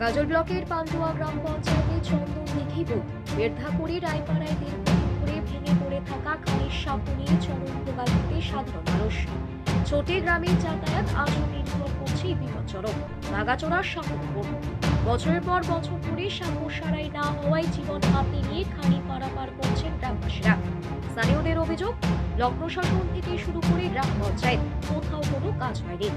গাজল ব্লকের পান্ডুয়া গ্রাম পঞ্চায়েতের চন্দন দিঘি বুথ মের্ধাপুরি, রায়পাড়ায় ধরে ভেঙে পড়ে থাকা খানির সাপ নিয়ে চরম ভোগান্তিতে সাধারণ মানুষ। ছোটে গ্রামের যাতায়াত আজও নির্ভর করছে বিপজ্জনক নাগাচড়ার সাপের বছরের পর বছর ধরে সাপোর সারাই না হওয়ায় জীবন হাতে নিয়ে খানি পারাপার করছেন গ্রামবাসীরা। স্থানীয়দের অভিযোগ, লগ্ন প্রশাসন থেকে শুরু করে গ্রাম পঞ্চায়েত, কোথাও কোনো কাজ হয়নি।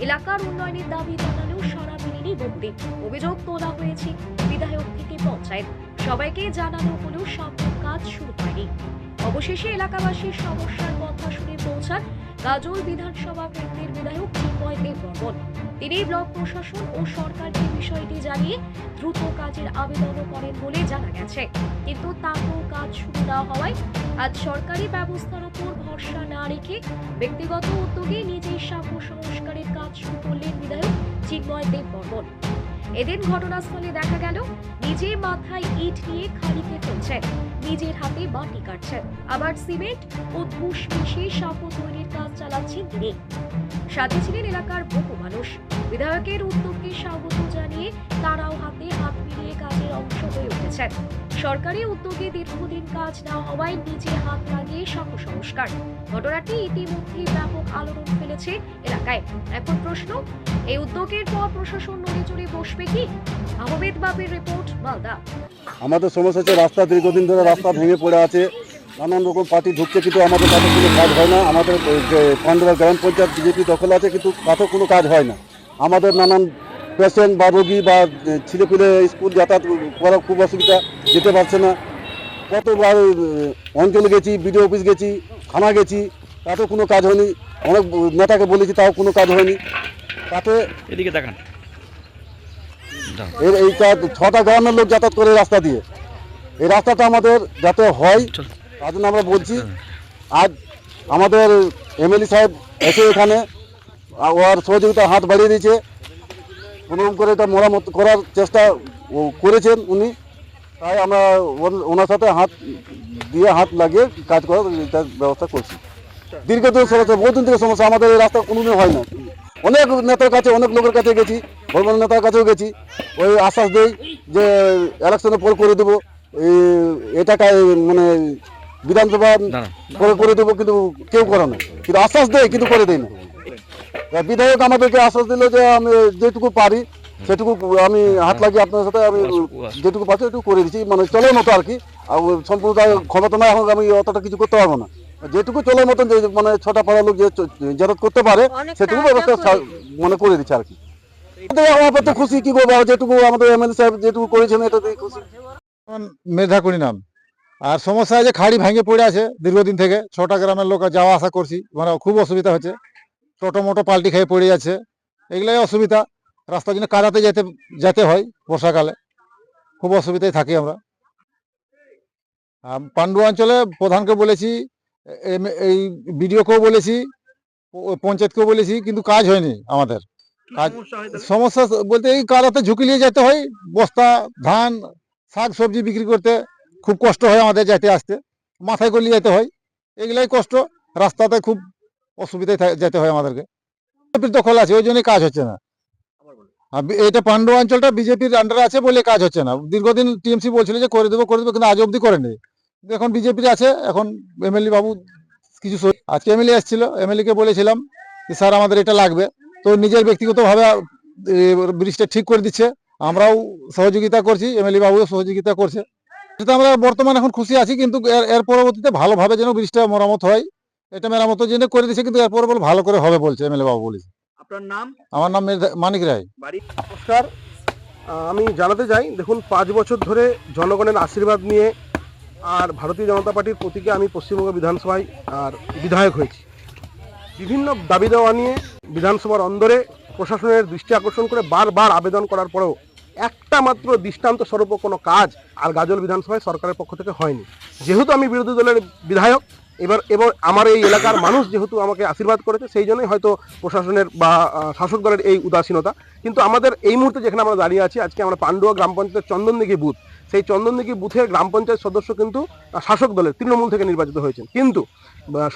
এলাকার উন্নয়নের দাবি জানালেও সারা মেলেনি বহুদিন অভিযোগ তোলা হয়েছে বিধায়ক থেকে পঞ্চায়েত। সবাইকে জানানো হলেও সব কাজ শুরু হয়নি। অবশেষে এলাকাবাসীর সমস্যার কথা শুনে পৌঁছান গাজল বিধানসভা কেন্দ্রের বিধায়ক চিন্ময় দেব বর্মন। তিনি ব্লক প্রশাসন ও সরকারকে জানিয়ে দ্রুত কাজের আবেদনও করেন বলে জানা গেছে। কিন্তু তাতেও কাজ শুরু না হওয়ায় আজ সরকারি ব্যবস্থার উপর ভরসা না রেখে ব্যক্তিগত উদ্যোগে নিজেই সাঁকো সংস্কারের কাজ শুরু করলেন বিধায়ক চিন্ময় দেব বর্মন এদিন ঘটনাস্থলে দেখা গেল নিজে মাথায় ইট নিয়ে খালিতে ফেলছেন নিজের হাতে মাটি কাটছেন আবার সিমেন্ট ও ধূস মিশিয়ে সাঁকো তৈরির কাজ চালাচ্ছেন তিনি। সাথে ছিলেন এলাকার বহু মানুষ। বিধায়কের উদ্যোগকে স্বাগত জানিয়ে উঠেছেন সরকারি উদ্যোগে দীর্ঘদিন কাজ না হওয়ায় নিজে হাত লাগিয়ে সংস্কার। ঘটনাটি ইতিমধ্যে ব্যাপক আলোড়ন ফেলেছে এলাকায়। এখন প্রশ্ন, এই উদ্যোগের পর প্রশাসন নড়ে চড়ে বসবে কি? আহমেদ বাবের রিপোর্ট, মালদা। আমাদের সমস্যা হচ্ছে রাস্তা, দীর্ঘদিন ধরে রাস্তা ভেঙে পড়ে আছে। নানান রকম পার্টি ঢুকছে, কিন্তু আমাদের কাছে কোনো কাজ হয় না। আমাদের, যে গ্রাম পঞ্চায়েত বিজেপি দখল আছে, কিন্তু তাতেও কোনো কাজ হয় না। আমাদের নানান পেশেন্ট বা রোগী বা ছেলেপুলে স্কুল যাতায়াত করা খুব অসুবিধা যেতে পারছে না। কতবার অঞ্চলে গেছি বিডিও অফিস গেছি থানা গেছি তাতেও কোনো কাজ হয়নি। অনেক নেতাকে বলেছি তাও কোনো কাজ হয়নি। তাতে এদিকে দেখান। এর এই কাজ ছটা গ্রামের লোক যাতায়াত করে রাস্তা দিয়ে। এই রাস্তাটা আমাদের যাতে হয় তার জন্য আমরা বলছি আজ আমাদের এমএলএ সাহেব এসে এখানে ওর সহযোগিতা হাত বাড়িয়ে দিয়েছে। কোনোরকম করে এটা মরামত করার চেষ্টা ও করেছেন উনি। তাই আমরা ওনার সাথে হাত দিয়ে হাত লাগিয়ে কাজ করার ব্যবস্থা করছি। দীর্ঘদিন সমস্যা বহুদিন থেকে সমস্যা আমাদের এই রাস্তা কোনোদিন হয় না। অনেক নেতার কাছে অনেক লোকের কাছে গেছি বড় বড় নেতার কাছেও গেছি। ওই আশ্বাস দেই যে ইলেকশনের পর করে দেবো। এটা মানে বিধানসভা করে করে দেবো কিন্তু কেউ করে না। কিন্তু আশ্বাস দেয় কিন্তু করে দেয় না। বিধায়ক আমাদেরকে আশ্বাস দিল যে আমি যেটুকু পারি সেটুকু আমি হাত লাগিয়ে আপনার সাথে আমি যেটুকু পাচ্ছি ওটুকু করে দিচ্ছি। মানে চলার মতো আর কি। আর সম্পূর্ণ ক্ষমতা না এখন আমি অতটা কিছু করতে পারব না। যেটুকু চলার মতন যে মানে ছটা পাড়া লোক যে যাতায়াত করতে পারে সেটুকু ব্যবস্থা মানে করে দিচ্ছে আর কি। আমার তো খুশি কি করব যেটুকু আমাদের এমএলএ সাহেব যেটুকু করেছেন এটাতেই খুশি। মেধাকুড়ি নাম। আর সমস্যা আছে খাড়ি ভেঙে পড়ে আছে দীর্ঘদিন থেকে ছটা গ্রামের লোক যাওয়া আসা করছি মানে খুব অসুবিধা হচ্ছে। টোটো মোটো পাল্টি খেয়ে পড়ে যাচ্ছে এগুলাই অসুবিধা। রাস্তার জন্য কাদাতে যেতে যেতে হয় বর্ষাকালে? খুব অসুবিধায় থাকি আমরা। পান্ডু অঞ্চলে প্রধানকে বলেছি এই বিডিওকেও বলেছি পঞ্চায়েতকেও বলেছি কিন্তু কাজ হয়নি আমাদের। কাজ সমস্যা বলতে এই কাদাতে ঝুঁকি নিয়ে যেতে হয়? বস্তা ধান শাক সবজি বিক্রি করতে খুব কষ্ট হয় আমাদের যেতে আসতে। মাথায় করে নিয়ে যেতে হয়। এগুলাই কষ্ট। রাস্তাতে খুব অসুবিধায় যেতে হয় আমাদেরকে। বিজেপির দখল আছে ওই জন্যই কাজ হচ্ছে না। এটা পান্ডু অঞ্চলটা বিজেপির আন্ডারে আছে বলে কাজ হচ্ছে না। দীর্ঘদিন টিএমসি বলছিল যে করে দেবো করে দেবো কিন্তু আজ অবধি করেনি। এখন বিজেপির আছে এখন এমএলএ বাবু কিছু আজকে এমএলএ এসেছিল এমএলএ কে বলেছিলাম যে স্যার আমাদের এটা লাগবে। তো নিজের ব্যক্তিগতভাবে ব্রিজটা ঠিক করে দিচ্ছে। আমরাও সহযোগিতা করছি এমএলএ বাবুও সহযোগিতা করছে। সেটা আমরা বর্তমানে এখন খুশি আছি কিন্তু এর এর পরবর্তীতে ভালোভাবে যেন ব্রিজটা মরামত হয়। এটা মেরামতের জন্য করে দিচ্ছে কিন্তু এরপর বল ভালো করে হবে বলছে এমএলএ বাবু বলেছে। আপনার নাম? আমার নাম মানিক রায়। বাড়ি? নমস্কার। আমি জানাতে চাই দেখুন পাঁচ বছর ধরে জনগণের আশীর্বাদ নিয়ে আর ভারতীয় জনতা পার্টির প্রতীকে আমি পশ্চিমবঙ্গ বিধানসভায় আর বিধায়ক হয়েছি। বিভিন্ন দাবি দেওয়া নিয়ে বিধানসভার অন্দরে প্রশাসনের দৃষ্টি আকর্ষণ করে বারবার আবেদন করার পরেও একটা মাত্র দৃষ্টান্ত স্বরূপ কোনো কাজ আর গাজল বিধানসভায় সরকারের পক্ষ থেকে হয়নি। যেহেতু আমি বিরোধী দলের বিধায়ক এবার এবার আমার এই এলাকার মানুষ যেহেতু আমাকে আশীর্বাদ করেছে, সেই জন্যই হয়তো প্রশাসনের বা শাসক দলের এই উদাসীনতা। কিন্তু আমাদের এই মুহূর্তে যেখানে আমরা দাঁড়িয়ে আছি, আজকে আমরা পাণ্ডুয়া গ্রাম পঞ্চায়েতের চন্দনদিঘি বুথ। সেই চন্দনদিঘি বুথের গ্রাম পঞ্চায়েত সদস্য কিন্তু শাসক দলের, তৃণমূল থেকে নির্বাচিত হয়েছেন। কিন্তু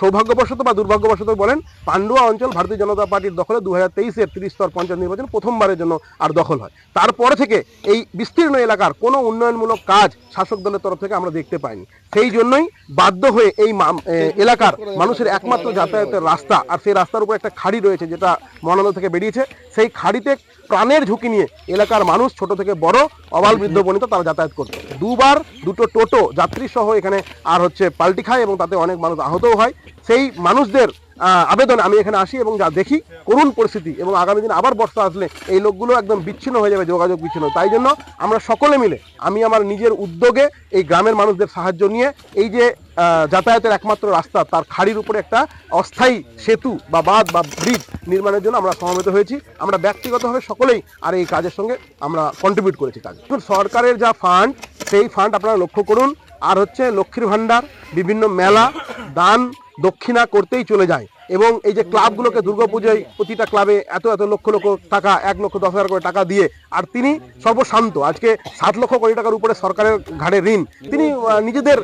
সৌভাগ্যবশত বা দুর্ভাগ্যবশত বলেন, পান্ডুয়া অঞ্চল ভারতীয় জনতা পার্টির দখলে দু হাজার তেইশের ত্রিস্তর পঞ্চায়েত নির্বাচন প্রথমবারের জন্য আর দখল হয়। তারপরে থেকে এই বিস্তীর্ণ এলাকার কোনো উন্নয়নমূলক কাজ শাসক দলের তরফ থেকে আমরা দেখতে পাইনি। সেই জন্যই বাধ্য হয়ে এই এলাকার মানুষের একমাত্র যাতায়াতের রাস্তা আর সেই রাস্তার উপর একটা খাড়ি রয়েছে যেটা মহানন্দ থেকে বেরিয়েছে। সেই খাড়িতে প্রাণের ঝুঁকি নিয়ে এলাকার মানুষ ছোট থেকে বড়, অবাল বৃদ্ধ বনিত তারা যাতায়াত করছে দুবার দুটো টোটো যাত্রী সহ এখানে আর হচ্ছে পাল্টি খায় এবং তাতে অনেক মানুষ আহতও হয়। সেই মানুষদের আবেদন আমি এখানে আসি এবং যা দেখি, করুণ পরিস্থিতি এবং আগামী দিন আবার বর্ষা আসলে এই লোকগুলো একদম বিচ্ছিন্ন হয়ে যাবে, যোগাযোগ বিচ্ছিন্ন। তাই জন্য আমরা সকলে মিলে, আমি আমার নিজের উদ্যোগে এই গ্রামের মানুষদের সাহায্য নিয়ে এই যে যাতায়াতের একমাত্র রাস্তা, তার খাড়ির উপরে একটা অস্থায়ী সেতু বা বাঁধ বা ব্রিজ নির্মাণের জন্য আমরা সমবেত হয়েছি। আমরা ব্যক্তিগতভাবে সকলেই আর এই কাজের সঙ্গে আমরা কন্ট্রিবিউট করেছি কাজ। সরকারের যা ফান্ড সেই ফান্ড আপনারা লক্ষ্য করুন। আর হচ্ছে লক্ষ্মীর ভাণ্ডার, বিভিন্ন মেলা, দান দক্ষিণা করতেই চলে যায়। এবং এই যে ক্লাবগুলোকে দুর্গাপুজোয় প্রতিটা ক্লাবে এত এত লক্ষ লক্ষ টাকা, এক লক্ষ দশ হাজার করে টাকা দিয়ে, আর তিনি সর্বশান্ত। আজকে সাত লক্ষ কোটি টাকার উপরে সরকারের ঘাড়ে ঋণ। তিনি নিজেদের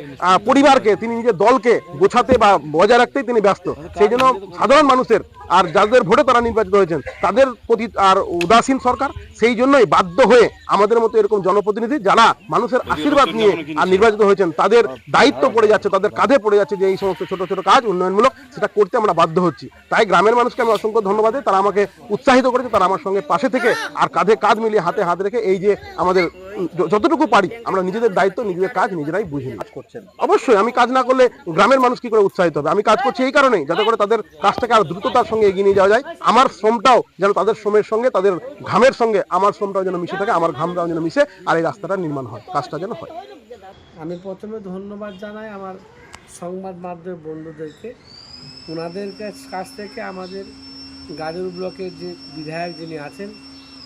পরিবারকে, তিনি নিজের দলকে গোছাতে বা বজায় রাখতেই তিনি ব্যস্ত। সেই জন্য সাধারণ মানুষের, আর যাদের ভোটে তারা নির্বাচিত হয়েছেন, তাদের প্রতি আর উদাসীন সরকার। সেই জন্যই বাধ্য হয়ে আমাদের মতো এরকম জনপ্রতিনিধি যারা মানুষের আশীর্বাদ নিয়ে আর নির্বাচিত হয়েছেন, তাদের দায়িত্ব পড়ে যাচ্ছে, তাদের কাঁধে পড়ে যাচ্ছে যে এই সমস্ত ছোট ছোট কাজ উন্নয়নমূলক সেটা করতে আমরা বাধ্য হচ্ছি। তাই গ্রামের মানুষকে আমি অসংখ্য ধন্যবাদ দিই। তারা আমাকে উৎসাহিত করেছে তারা আমার সঙ্গে পাশে থেকে আর কাঁধে কাঁধ মিলিয়ে হাতে হাত রেখে এই যে আমাদের যতটুকু পারি আমরা নিজেদের দায়িত্ব নিজেদের কাজ নিজেরাই বুঝি কাজ করছেন। অবশ্যই আমি কাজ না করলে গ্রামের মানুষ কি করে উৎসাহিত হবে? আমি কাজ করছি এই কারণেই যাতে করে তাদের কাজটাকে আর দ্রুততার সঙ্গে এগিয়ে নিয়ে যাওয়া যায়। আমার শ্রমটাও যেন তাদের শ্রমের সঙ্গে তাদের ঘামের সঙ্গে আমার শ্রমটাও যেন মিশে থাকে আমার ঘামটাও যেন মিশে আর এই রাস্তাটা নির্মাণ হয় কাজটা যেন হয়। আমি প্রথমে ধন্যবাদ জানাই আমার সংবাদ মাধ্যমের বন্ধুদেরকে। ওনাদের কাছ- থেকে আমাদের গাজল ব্লকের যে বিধায়ক যিনি আছেন,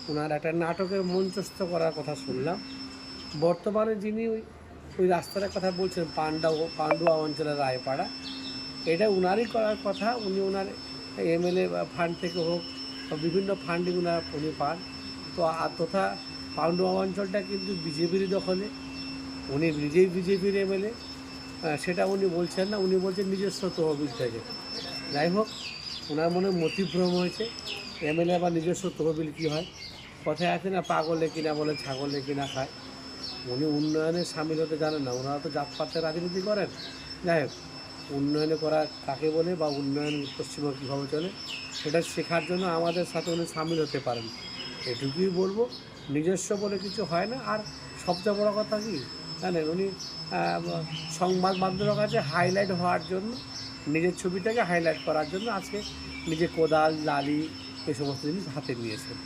ওনার একটা নাটকের মঞ্চস্থ করার কথা শুনলাম। বর্তমানে যিনি ওই ওই রাস্তাটার কথা বলছেন পান্ডা পান্ডুয়া অঞ্চলের রায়পাড়া, এটা উনারই করার কথা। উনি ওনার এমএলএ ফান্ড থেকে হোক বিভিন্ন ফান্ডিং ওনার উনি পান। তো আর তথা পান্ডুয়া অঞ্চলটা কিন্তু বিজেপিরই দখলে। উনি নিজেই বিজেপির এমএলএ। সেটা উনি বলছেন না, উনি বলছেন নিজস্ব তহবিল থেকে। যাই হোক, ওনার মনে মতিভ্রম হয়েছে। এমএলএ বা নিজস্ব তহবিল কী হয়? কথায় আছে না, পাগলে কিনা বলে, ছাগলে কিনা খায়। উনি উন্নয়নে সামিল হতে জানেন না, ওনারা তো জাতপাতের রাজনীতি করেন। যাই হোক, উন্নয়নে করা কাকে বলে বা উন্নয়ন পশ্চিমবঙ্গ কীভাবে চলে, সেটা শেখার জন্য আমাদের সাথে উনি সামিল হতে পারেন। এটুকুই বলব, নিজস্ব বলে কিছু হয় না, আর সবচেয়ে বড় কথা কি জানেন, উনি সংবাদ মাধ্যমের কাছে হাইলাইট হওয়ার জন্য, নিজের ছবিটাকে হাইলাইট করার জন্য আজকে নিজে কোদাল, লালি, এই সমস্ত জিনিস হাতে নিয়েছেন।